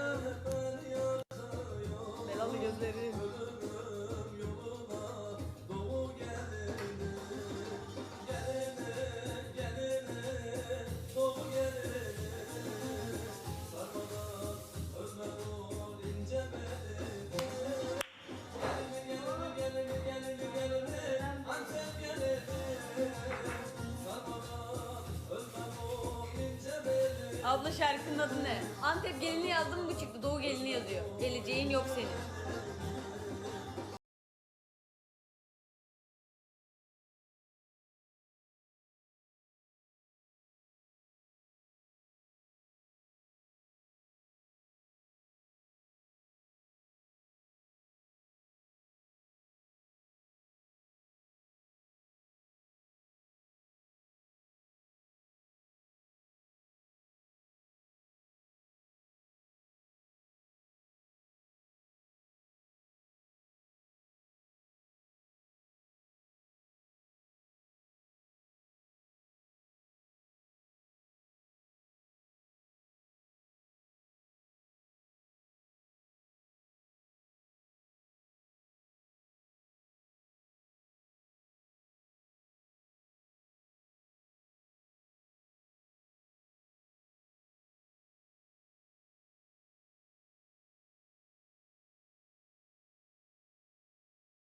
Oh, Abla şarkının adı ne? Antep gelini yazdım bu çıktı. Doğu gelini yazıyor. Geleceğin yok senin.